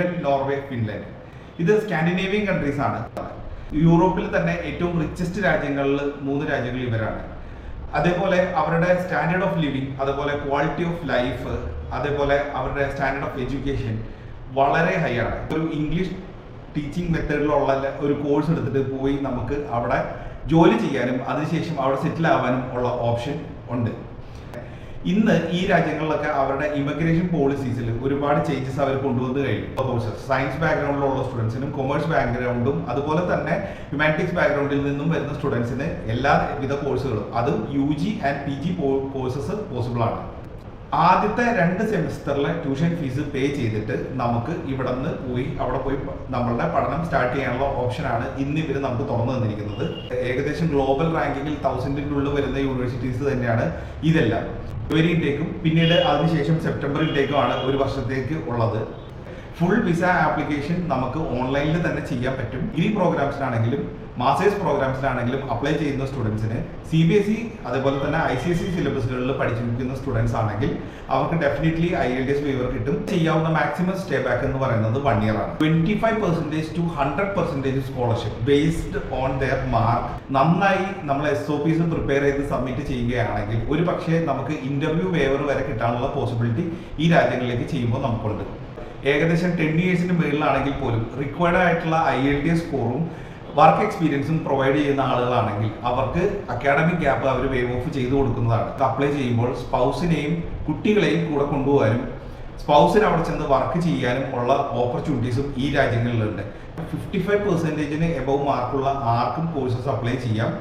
Sweden Norway Finland. ഇത് Scandinavian countries ആണ്. യൂറോപ്പിൽ തന്നെ ഏറ്റവും റിച്ചസ്റ്റ് രാജ്യങ്ങളിൽ മൂന്ന് രാജ്യങ്ങൾ ഇവരാണ്. അതേപോലെ അവരുടെ സ്റ്റാൻഡേർഡ് ഓഫ് ലിവിങ് അതേപോലെ ക്വാളിറ്റി ഓഫ് ലൈഫ് അതേപോലെ അവരുടെ സ്റ്റാൻഡേർഡ് ഓഫ് എഡ്യൂക്കേഷൻ വളരെ ഹൈ ആണ്. ഒരു ഇംഗ്ലീഷ് ടീച്ചിങ് മെത്തേഡിലുള്ള ഒരു കോഴ്സ് എടുത്തിട്ട് പോയി നമുക്ക് അവിടെ ജോലി ചെയ്യാനും അതിനുശേഷം അവിടെ സെറ്റിൽ ആവാനും ഉള്ള ഓപ്ഷൻ ഉണ്ട്. ഇന്ന് ഈ രാജ്യങ്ങളിലൊക്കെ അവരുടെ ഇമിഗ്രേഷൻ പോളിസീസിൽ ഒരുപാട് ചേഞ്ചസ് അവർ കൊണ്ടുവന്ന് കഴിഞ്ഞു. സയൻസ് ബാക്ക്ഗ്രൗണ്ടിലുള്ള സ്റ്റുഡൻസിനും കൊമേഴ്സ് ബാക്ക്ഗ്രൗണ്ടും അതുപോലെ തന്നെ ഹ്യൂമാനിറ്റീസ് ബാക്ക്ഗ്രൗണ്ടിൽ നിന്നും വരുന്ന സ്റ്റുഡൻസിന് എല്ലാവിധ കോഴ്സുകളും അതും U G and P G courses possible ആണ്. ആദ്യത്തെ രണ്ട് സെമിസ്റ്ററിലെ ട്യൂഷൻ ഫീസ് പേ ചെയ്തിട്ട് നമുക്ക് ഇവിടെ നിന്ന് പോയി അവിടെ പോയി നമ്മളുടെ പഠനം സ്റ്റാർട്ട് ചെയ്യാനുള്ള ഓപ്ഷനാണ് ഇന്ന് ഇവർ നമുക്ക് തുറന്നു തന്നിരിക്കുന്നത്. ഏകദേശം ഗ്ലോബൽ റാങ്കിങ്ങിൽ തൗസൻഡിന്റെ ഉള്ളിൽ വരുന്ന യൂണിവേഴ്സിറ്റീസ് തന്നെയാണ് ഇതെല്ലാം. ജനുവരി ഇൻടേക്കും പിന്നീട് അതിനുശേഷം സെപ്റ്റംബർ ഇൻടേക്കും ആണ് ഒരു വർഷത്തേക്ക് ഉള്ളത്. ഫുൾ വിസ ആപ്ലിക്കേഷൻ നമുക്ക് ഓൺലൈനിൽ തന്നെ ചെയ്യാൻ പറ്റും. ഈ പ്രോഗ്രാംസിലാണെങ്കിലും മാസ്റ്റേഴ്സ് പ്രോഗ്രാംസിലാണെങ്കിലും അപ്ലൈ ചെയ്യുന്ന സ്റ്റുഡൻസിന് സി ബി എസ് ഇ അതേപോലെ തന്നെ ഐ സി എസ് ഇ സിലബസുകളിൽ പഠിച്ചിരിക്കുന്ന സ്റ്റുഡൻസ് ആണെങ്കിൽ അവർക്ക് definitely I L D S waiver കിട്ടും. ചെയ്യാവുന്ന മാക്സിമം സ്റ്റേ ബാക്ക് എന്ന് പറയുന്നത് വൺ ഇയർ ആണ്. Twenty five percentage to hundred percentage scholarship based on their mark നന്നായി നമ്മൾ എസ് ഒ പിസ് പ്രിപ്പയർ ചെയ്ത് സബ്മിറ്റ് ചെയ്യുകയാണെങ്കിൽ ഒരു പക്ഷേ നമുക്ക് ഇന്റർവ്യൂ വേവർ വരെ കിട്ടാനുള്ള പോസിബിലിറ്റി ഈ രാജ്യങ്ങളിലേക്ക് ചെയ്യുമ്പോൾ നമുക്കുണ്ട്. ഏകദേശം ടെൻ ഇയേഴ്സിന് മുകളിലാണെങ്കിൽ പോലും റിക്വയർഡ് ആയിട്ടുള്ള ഐ എൽ ടി സ്കോറും വർക്ക് എക്സ്പീരിയൻസും പ്രൊവൈഡ് ചെയ്യുന്ന ആളുകളാണെങ്കിൽ അവർക്ക് അക്കാഡമിക് ഗ്യാപ്പ് അവർ വേവ് ഓഫ് ചെയ്തു കൊടുക്കുന്നതാണ്. അപ്ലൈ ചെയ്യുമ്പോൾ സ്പൗസിനെയും കുട്ടികളെയും കൂടെ കൊണ്ടുപോകാനും സ്പൗസിന് അവിടെ ചെന്ന് വർക്ക് ചെയ്യാനും ഉള്ള ഓപ്പർച്യൂണിറ്റീസും ഈ രാജ്യങ്ങളിലുണ്ട്. ഫിഫ്റ്റി ഫൈവ് പെർസെന്റേജിന് എബവ് മാർക്കുള്ള ആർക്കും കോഴ്സസ് അപ്ലൈ ചെയ്യാം.